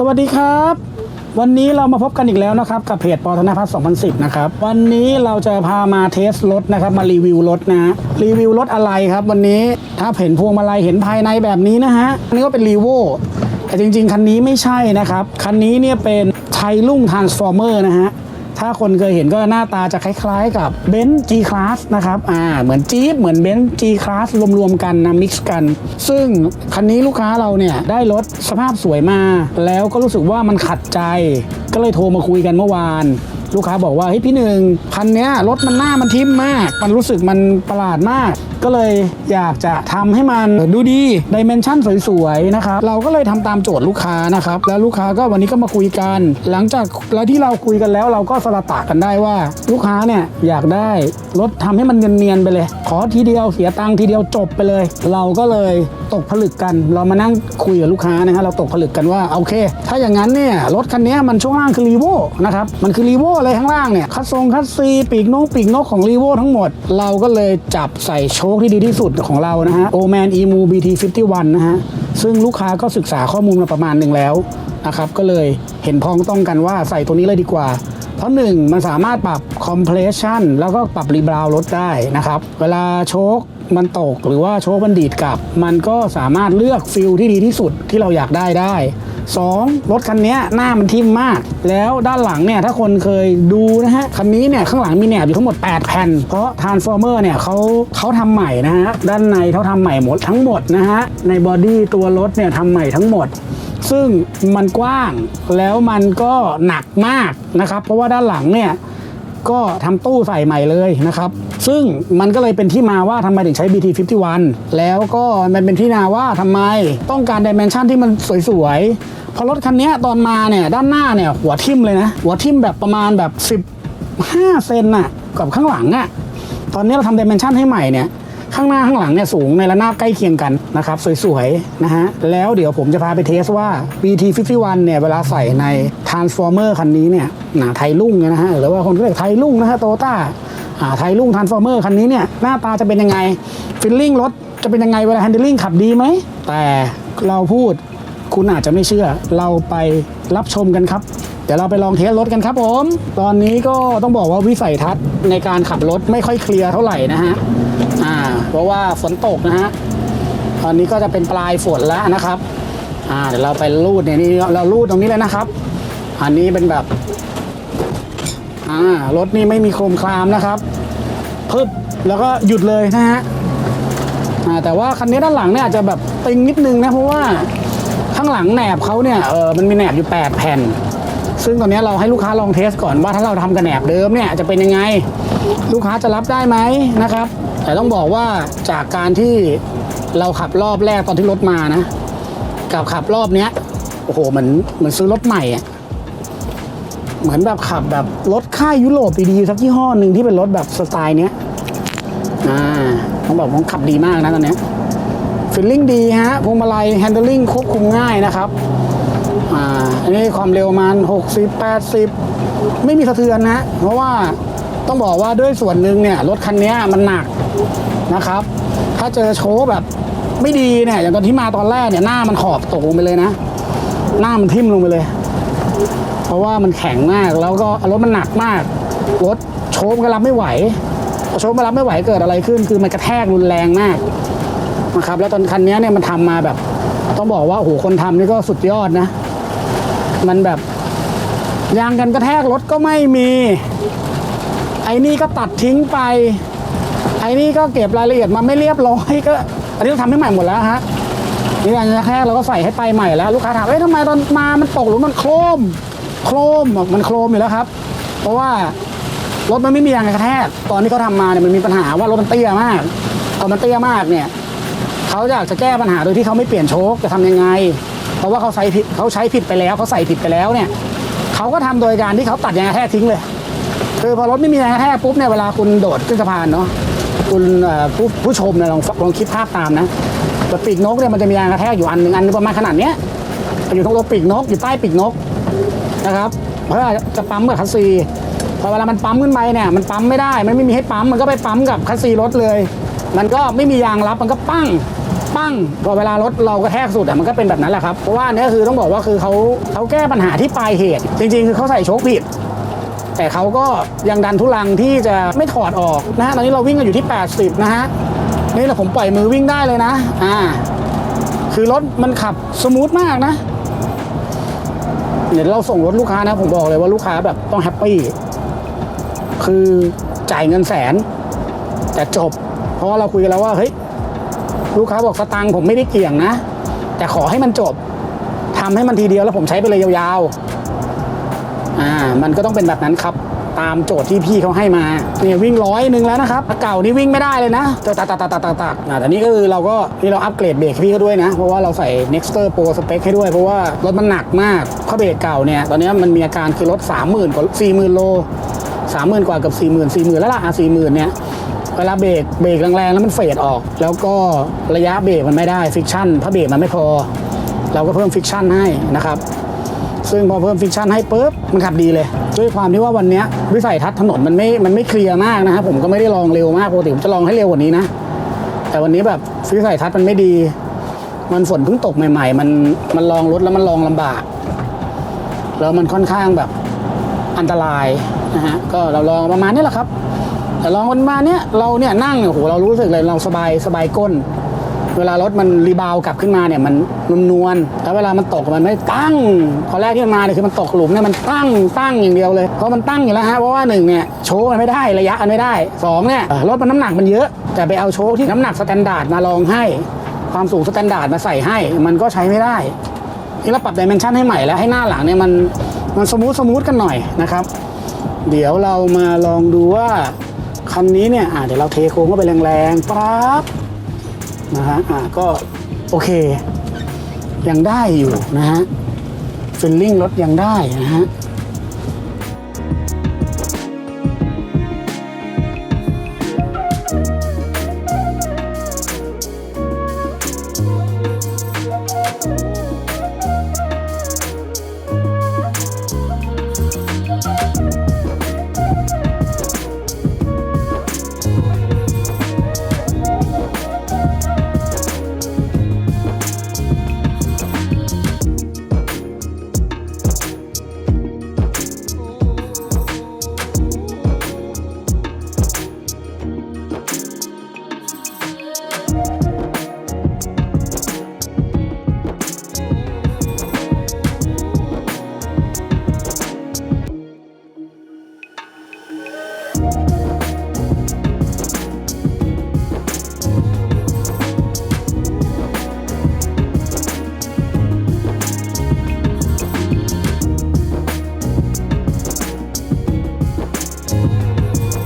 สวัสดีครับ วันนี้เรามาพบกันอีกแล้วนะครับ กับเพจปอธนพัฒน์2010 นะครับ วันนี้เราจะพามาเทสรถนะครับ มารีวิวรถนะฮะรีวิวรถอะไรครับ วันนี้ถ้าเห็นพวงมาลัยเห็นภายในแบบนี้นะฮะอันนี้ก็เป็นรีโวแต่จริง ๆ คันนี้ไม่ใช่นะครับ คันนี้เนี่ยเป็นไทลุ่งทรานส์ฟอร์เมอร์นะฮะ ถ้าคนเคยเห็นก็หน้าตาจะคล้าย ๆ กับเบนซ์ G Class นะครับอ่าเหมือนจี๊ปเหมือนเบนซ์ G Class รวมๆกันนะมิกซ์กัน ซึ่งคันนี้ลูกค้าเราเนี่ยได้รถสภาพสวยมา แล้วก็รู้สึกว่ามันขัดใจ ก็เลยโทรมาคุยกันเมื่อวาน ลูกค้าบอกว่าเฮ้ยพี่หนึ่งคันนี้รถมันหน้ามันทิ่มมาก มันรู้สึกมันประหลาดมาก ก็เลยอยากจะทำให้มันดูดีดิเมนชั่นสวยๆนะครับเราก็เลยทำตามโจทย์ลูกค้านะครับแล้วลูกค้าก็วันนี้ก็มาคุยกัน หลังจากแล้วที่เราคุยกันแล้ว เราก็สละตะกันได้ว่า ลูกค้าเนี่ยอยากได้รถทำให้มันเนียนๆไปเลย ขอทีเดียวเสียตังค์ทีเดียวจบไปเลย เราก็เลยตกผลึกกัน เรามานั่งคุยกับลูกค้านะฮะเราตกผลึกกันว่าโอเค ถ้าอย่างนั้นเนี่ยรถคันนี้มันช่วงล่างคือรีโวนะครับมันคือรีโวเลยข้างล่างเนี่ย คัสซงคัสซี ปีกนกปีกนกของรีโวทั้งหมด เราก็เลยจับใส่โชคที่ดีที่สุดของเรานะฮะโอแมนอีมูบีทีฟินะฮะ ซึ่งลูกค้าก็ศึกษาข้อมูลมาประมาณหนึ่งแล้วนะครับก็เลยเห็นพ้องต้องกันว่าใส่ตัวนี้เลยดีกว่า เพราะหนึ่งมันสามารถปรับ compression แล้วก็ปรับรีบราวรถได้นะครับ เวลาโชคมันตกหรือว่าโชคมันดีดกลับ มันก็สามารถเลือกฟิลที่ดีที่สุดที่เราอยากได้ได้ 2. รถคันนี้หน้ามันทิ่มมาก แล้วด้านหลังเนี่ยถ้าคนเคยดูนะฮะคันนี้เนี่ยข้างหลังมีแหนบอยู่ทั้งหมด 8 แผ่น เพราะ Transformer เนี่ยเขาเขาทำใหม่นะฮะด้านในเขาทำใหม่หมดทั้งหมดนะฮะในบอดี้ตัวรถเนี่ยทำใหม่ทั้งหมดซึ่งมันกว้างแล้วมันก็หนักมากนะครับ เพราะว่าด้านหลังเนี่ย ก็ทำตู้ใส่ใหม่เลยนะครับ ซึ่งมันก็เลยเป็นที่มาว่าทำไมถึงใช้ BT51 แล้วก็มันเป็นที่นาว่าทำไมต้องการดิเมนชันที่มันสวยๆ พอรถคันนี้ตอนมาเนี่ยด้านหน้าเนี่ยหัวทิ่มเลยนะ หัวทิ่มแบบประมาณแบบ 15 เซนน่ะกับข้างหลังอะ่ะตอนนี้เราทำดิเมนชันให้ใหม่เนี่ย ข้างหน้าข้างหลังเนี่ยสูงในระนาบใกล้เคียงกันนะครับ สวยๆนะฮะแล้วเดี๋ยวผมจะพาไปเทสว่า BT51 เนี่ยเวลาใส่ใน Transformer คันนี้เนี่ยหนาไทยลุ่งเนี่ยนะฮะหรือว่าคนเรียกไทยลุ่งนะฮะโตต้าอ่าไทยลุ่ง Transformer คันนี้เนี่ยหน้าตาจะเป็นยังไงฟิลลิ่งรถจะเป็นยังไงเวลา handling ขับดีไหม แต่เราพูดคุณอาจจะไม่เชื่อเราไปรับชมกันครับ เดี๋ยวเราไปลองเทสรถกันครับผม ตอนนี้ก็ต้องบอกว่าวิสัยทัศน์ในการขับรถไม่ค่อยเคลียร์เท่าไหร่นะฮะ อ่า เพราะว่าฝนตกนะฮะ ตอนนี้ก็จะเป็นปลายฝนแล้วนะครับ อ่า เดี๋ยวเราไปรูดเนี่ยนี่เรารูดตรงนี้เลยนะครับ อันนี้เป็นแบบ อ่ารถนี่ไม่มีโครมคลามนะครับพึบแล้วก็หยุดเลยนะฮะ อ่า แต่ว่าคันนี้ด้านหลังเนี่ยอาจจะแบบติงนิดนึงนะเพราะว่าข้างหลังแหนบเขาเนี่ย เออมันมีแหนบอยู่ 8 แผ่น ซึ่งตอนนี้เราให้ลูกค้าลองเทสก่อนว่าถ้าเราทำกระแหนบเดิมเนี่ยจะเป็นยังไง ลูกค้าจะรับได้ไหมนะครับ แต่ต้องบอกว่าจากการที่เราขับรอบแรกตอนที่รถมานะ กับขับรอบเนี้ยโอ้โหเหมือนเหมือนซื้อรถใหม่อะเหมือนแบบขับแบบรถค่ายยุโรปดีๆสักยี่ห้อหนึ่งที่เป็นรถแบบสไตล์เนี้ยอ่าต้องบอกว่าขับดีมากนะตอนนี้ฟิลลิ่งดีฮะพวงมาลัยแฮนด์ลิงควบคุมง่ายนะครับ อ่าอันนี้ความเร็วประมาณ60 80 ไม่มีสะเทือนนะ เพราะว่าต้องบอกว่าด้วยส่วนหนึ่งเนี่ยรถคันนี้มันหนักนะครับ ถ้าเจอโชว์แบบไม่ดีเนี่ยอย่างตอนที่มาตอนแรกเนี่ยหน้ามันขอบตกลงไปเลยนะ หน้ามันทิ่มลงไปเลย เพราะว่ามันแข็งมากแล้วก็รถมันหนักมากรถโชว์มันก็รับไม่ไหวพอโชว์มันรับไม่ไหวเกิดอะไรขึ้น คือมันกระแทกรุนแรงมากนะครับแล้วตอนคันนี้เนี่ยมันทำมาแบบ ต้องบอกว่าโอ้โหคนทำนี่ก็สุดยอดนะ มันแบบยางกันกระแทกรถก็ไม่มี ไอ้นี่ก็ตัดทิ้งไป ไอ้นี่ก็เก็บรายละเอียดมาไม่เรียบร้อยก็ อันนี้เราทำให้ใหม่หมดแล้วฮะนี่ยางกระแทกเราก็ใส่ให้ไปใหม่แล้ว ลูกค้าถามเอ้ยทำไมตอนมามันตกหรือมันโครม โครมมันโครมอยู่แล้วครับ เพราะว่ารถมันไม่มียางกระแทก ตอนที่เขาทำมาเนี่ยมันมีปัญหาว่ารถมันเตี้ยมากพอมันเตี้ยมากเนี่ยเขาอยากจะแก้ปัญหาโดยที่เขาไม่เปลี่ยนโชคจะทำยังไง เพราะว่าเขาใช้ผิดเขาใช้ผิดไปแล้วเขาใส่ผิดไปแล้วเนี่ยเขาก็ทำโดยการที่เขาตัดยางกระแทกทิ้งเลย คือพอรถไม่มียางกระแทกปุ๊บเนี่ยเวลาคุณโดดขึ้นสะพานเนาะคุณผู้ผู้ชมเนี่ยลองลองคิดภาพตามนะแต่ปีกนกเนี่ยมันจะมียางกระแทกอยู่อันหนึ่งอันนึงประมาณขนาดเนี้ยอยู่ตรงตัวปีกนกอยู่ใต้ปีกนกนะครับเพื่อจะปั๊มกับคัสซีพอเวลามันปั๊มขึ้นไปเนี่ยมันปั๊มไม่ได้ มันไม่มีให้ปั๊มมันก็ไปปั๊มกับคัสซีรถเลย มันก็ไม่มียางรับมันก็ปั้ง ปั้งพอเวลารถเรากระแทกสุดอะมันก็เป็นแบบนั้นแหละครับ เพราะว่าอันเนี้ยคือต้องบอกว่าคือเขาเขาแก้ปัญหาที่ปลายเหตุ จริง ๆ คือเขาใส่โชคผิด แต่เขาก็ยังดันทุลังที่จะไม่ถอดออกนะฮะตอนนี้เราวิ่งกันอยู่ที่ 80 นะฮะนี่แหละผมปล่อยมือวิ่งได้เลยนะอ่าคือรถมันขับสมูทมากนะเดี๋ยวเราส่งรถลูกค้านะผมบอกเลยว่าลูกค้าแบบต้องแฮปปี้คือจ่ายเงินแสนแต่จบ เพราะเราคุยกันแล้วว่าเฮ้ย ลูกค้าบอกสตังค์ผมไม่ได้เกี่ยงนะ แต่ขอให้มันจบทำให้มันทีเดียวแล้วผมใช้ไปเลยยาวๆอ่ามันก็ต้องเป็นแบบนั้นครับ ตามโจทย์ที่พี่เขาให้มาเนี่ยวิ่งร้อยหนึ่งแล้วนะครับเก่านี่วิ่งไม่ได้เลยนะตักตักตักตักตักตักอ่าแต่นี่ก็คือเราก็นี่เราอัปเกรดเบรกพี่เขาด้วยนะ เพราะว่าเราใส่ Nexter Pro Spec ให้ด้วยเพราะว่ารถมันหนักมากเพราะเบรกเก่าเนี่ยตอนนี้มันมีอาการคือรถ30,000กว่า40,000โล30,000กว่ากับ40,000 40,000แล้วล่ะอะ40,000เนี่ย เวลาเบรกเบรกแรงๆแล้วมันเฟดออก แล้วก็ระยะเบรกมันไม่ได้ฟิกชั่นเพราะเบรกมันไม่พอ เราก็เพิ่มฟิกชั่นให้นะครับซึ่งพอเพิ่มฟิกชันให้ปุ๊บมันขับดีเลย ด้วยความที่ว่าวันนี้วิสัยทัศน์ถนนมันไม่มันไม่เคลียร์มากนะครับผมก็ไม่ได้ลองเร็วมากปกติผมจะลองให้เร็วกว่านี้นะ แต่วันนี้แบบวิสัยทัศน์มันไม่ดี มันฝนเพิ่งตกใหม่ ๆ มันมันลองรถแล้วมันลองลำบาก แล้วมันค่อนข้างแบบอันตรายนะฮะก็เราลองประมาณนี้แหละครับ แต่ลองประมาเนี้ยเราเนี่ยนั่งเนี่ยโอ้โหเรารู้สึกเลยเราสบายสบายก้น เวลารถมันรีบาวกลับขึ้นมาเนี่ยมันนุ่มนวลแล้วเวลามันตกมันไม่ตั้งพอแรกที่มันมาเนี่ยคือมันตกหลุมเนี่ยมันตั้งตั้งอย่างเดียวเลยเพราะมันตั้งอยู่แล้วฮะเพราะว่าหนึ่งเนี่ยโชว์มันไม่ได้ระยะมันไม่ได้สองเนี่ยรถมันน้ำหนักมันเยอะ แต่ไปเอาโชว์ที่น้ำหนักสแตนดาร์ดมาลองให้ ความสูงสแตนดาร์ดมาใส่ให้ มันก็ใช้ไม่ได้นี่เราปรับดิเมนชันให้ใหม่แล้วให้หน้าหลังเนี่ยมันมันสมูทสมูทกันหน่อยนะครับ เดี๋ยวเรามาลองดูว่า คันนี้เนี่ยอ่าเดี๋ยวเราเทโค้งเข้าไปแรงๆปั๊บนะฮะอ่าก็โอเค ยังได้อยู่นะฮะฟิลลิ่งรถยังได้นะฮะ